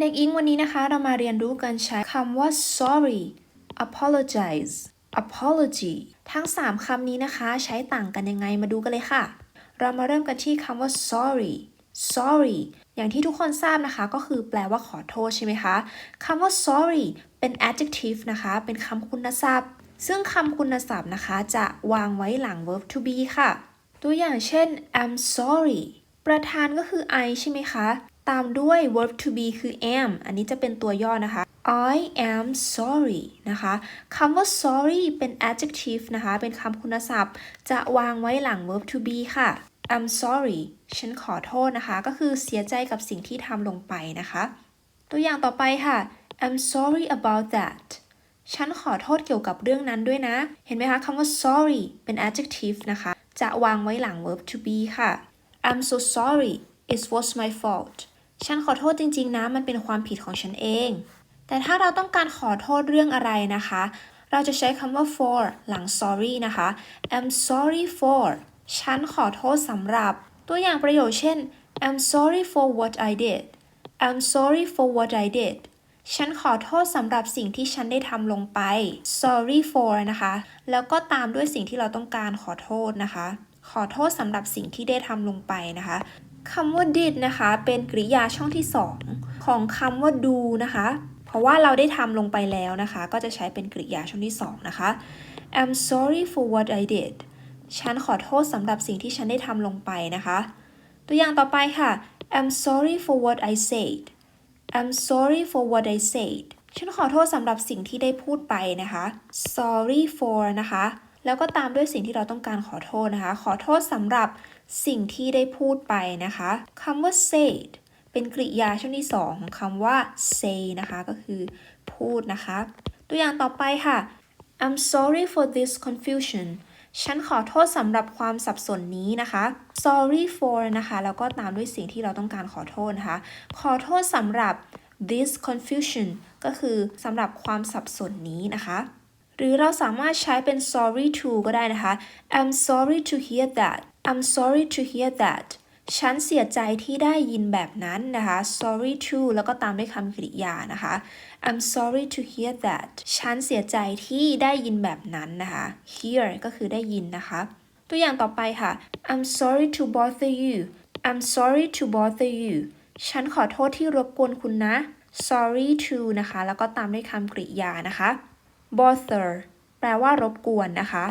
เด็กอิงวันนี้นะคะเรามาเรียนรู้การใช้คำว่า sorry apologize apology ทั้ง 3คำนี้นะคะ ใช้ต่างกันยังไงมาดูกันเลยค่ะ เรามาเริ่มกันที่คำว่า sorry sorry อย่างที่ทุกคนทราบนะคะ ก็คือแปลว่าขอโทษใช่ไหมคะคำว่า sorry เป็น adjective นะคะ เป็นคำคุณศัพท์ ซึ่งคำคุณศัพท์นะคะ จะวางไว้หลัง verb to be ค่ะ ตัวอย่างเช่น I'm sorry ประธานก็คือ I ใช่ไหมคะ ตามด้วย verb to be คือ am อันนี้จะเป็นตัวย่อนะคะ I am sorry นะคะคำว่า sorry เป็น adjective นะคะ เป็นคำคุณศัพท์ จะวางไว้หลัง verb to be ค่ะ I'm sorry ฉันขอโทษนะคะ ก็คือเสียใจกับสิ่งที่ทำลงไปนะคะ ตัวอย่างต่อไปค่ะ I'm sorry about that ฉันขอโทษเกี่ยวกับเรื่องนั้นด้วยนะ เห็นไหมคะคำว่า sorry เป็น adjective นะคะ จะวางไว้หลัง verb to be ค่ะ I'm so sorry it was my fault ฉันขอโทษจริง ๆ นะ มันเป็นความผิดของฉันเอง แต่ถ้าเราต้องการขอโทษเรื่องอะไรนะคะ เราจะใช้คำว่า for หลัง sorry นะคะ I'm sorry for ฉันขอโทษสำหรับ ตัวอย่างประโยคเช่น I'm sorry for what I did I'm sorry for what I did ฉันขอโทษสำหรับสิ่งที่ฉันได้ทำลงไป sorry for นะคะ แล้วก็ตามด้วยสิ่งที่เราต้องการขอโทษนะคะ ขอโทษสำหรับสิ่งที่ได้ทำลงไปนะคะ คำว่า did นะคะ เป็นกริยาช่องที่ 2 ของคำว่า do นะคะ เพราะว่าเราได้ทำลงไปแล้วนะคะ ก็จะใช้เป็นกริยาช่องที่ 2 นะคะ I'm sorry for what I did ฉันขอโทษสำหรับสิ่งที่ฉันได้ทำลงไปนะคะ ตัวอย่างต่อไปค่ะ I'm sorry for what I said I'm sorry for what I said ฉันขอโทษสำหรับสิ่งที่ได้พูดไปนะคะ sorry for นะคะ แล้วก็ตามด้วยสิ่งที่เราต้องการขอโทษนะคะ ขอโทษสำหรับสิ่งที่ได้พูดไปนะคะคำว่า said เป็นกริยาช่องที่ 2 ของคำว่า say นะคะ ก็คือพูดนะคะ ตัวอย่างต่อไปค่ะ I'm sorry for this confusion ฉันขอโทษสำหรับความสับสนนี้นะคะ sorry for นะคะ แล้วก็ตามด้วยสิ่งที่เราต้องการขอโทษนะคะ ขอโทษสำหรับ this confusion ก็คือสำหรับความสับสนนี้นะคะ หรือเราสามารถใช้เป็น sorry to ก็ได้นะคะ I'm sorry to hear that I'm sorry to hear that ฉันเสียใจที่ได้ยินแบบนั้นนะคะ sorry to แล้วก็ตามด้วยคำกริยานะคะ I'm sorry to hear that ฉันเสียใจที่ได้ยินแบบนั้นนะคะ hear ก็คือได้ยินนะคะ ตัวอย่างต่อไปค่ะ I'm sorry to bother you I'm sorry to bother you ฉันขอโทษที่รบกวนคุณนะ sorry to นะคะ แล้วก็ตามด้วยคำกริยานะคะ bother แปลว่ารบกวนนะคะ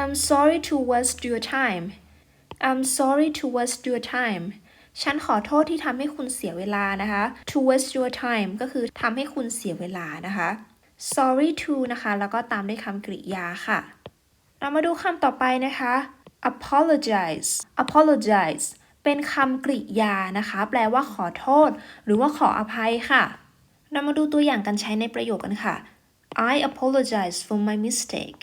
I'm sorry to waste your time I'm sorry to waste your time ฉันขอโทษที่ทำให้คุณเสียเวลานะคะ to waste your time ก็คือทำให้คุณเสียเวลานะคะ sorry to นะคะ แล้วก็ตามด้วยคำกริยาค่ะ เรามาดูคำต่อไปนะคะ apologize apologize เป็นคำกริยานะคะ แปลว่าขอโทษ หรือว่าขออภัยค่ะ เรามาดูตัวอย่างการใช้ในประโยคกันค่ะ I apologize for my mistake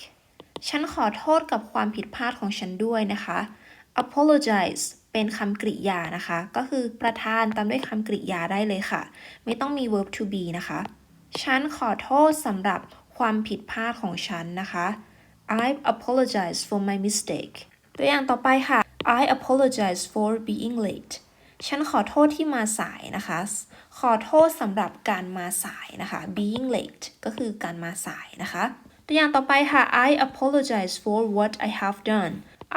ฉันขอโทษกับความผิดพลาดของฉันด้วยนะคะ apologize เป็นคำกริยานะคะ ก็คือประธานตามด้วยคำกริยาได้เลยค่ะ ไม่ต้องมี verb to be นะคะ ฉันขอโทษสำหรับความผิดพลาดของฉันนะคะ I apologize for my mistake ตัวอย่างต่อไปค่ะ I apologize for being late ฉันขอโทษที่มาสายนะคะ ขอโทษสำหรับการมาสายนะคะ being late ก็คือการมาสายนะคะตัวอย่างต่อไปค่ะ I apologize for what I have done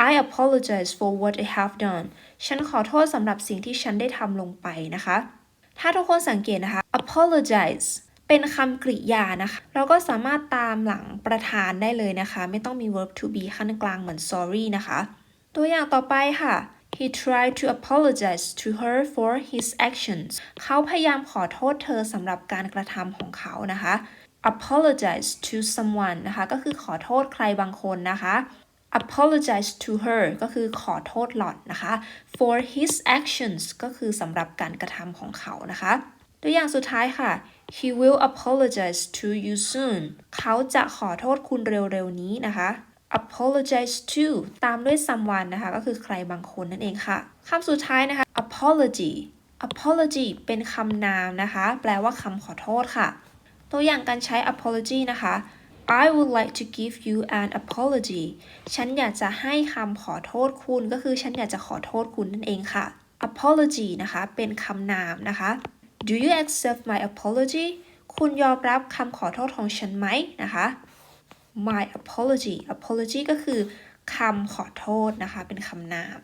I apologize for what I have done ฉันขอโทษสำหรับสิ่งที่ฉันได้ทำลงไปนะคะ ถ้าทุกคนสังเกตนะคะ apologize เป็นคำกริยานะคะ เราก็สามารถตามหลังประธานได้เลยนะคะ ไม่ต้องมี verb to be ขั้นกลางเหมือน sorry นะคะ ตัวอย่างต่อไปค่ะ He tried to apologize to her for his actions เขาพยายามขอโทษเธอสำหรับการกระทำของเขานะคะ apologize to someone นะคะ ก็คือขอโทษใครบางคนนะคะ apologize to her ก็คือขอโทษหล่อนนะคะ for his actions ก็คือสำหรับการกระทำของเขานะคะ ตัวอย่างสุดท้ายค่ะ he will apologize to you soon เขาจะขอโทษคุณเร็วๆนี้นะคะ apologize to ตามด้วย someone นะคะ ก็คือใครบางคนนั่นเองค่ะคำสุดท้ายนะคะ apology apology เป็นคำนามนะคะ แปลว่าคำขอโทษค่ะ ตัวอย่างการใช้ apology นะคะ I would like to give you an apology ฉันอยากจะให้คำขอโทษคุณ ก็คือฉันอยากจะขอโทษคุณนั่นเองค่ะ apology นะคะ เป็นคำนามนะคะ Do you accept my apology คุณยอมรับคำขอโทษของฉันไหมนะคะ my apology apology ก็คือคำขอโทษนะคะ เป็นคำนาม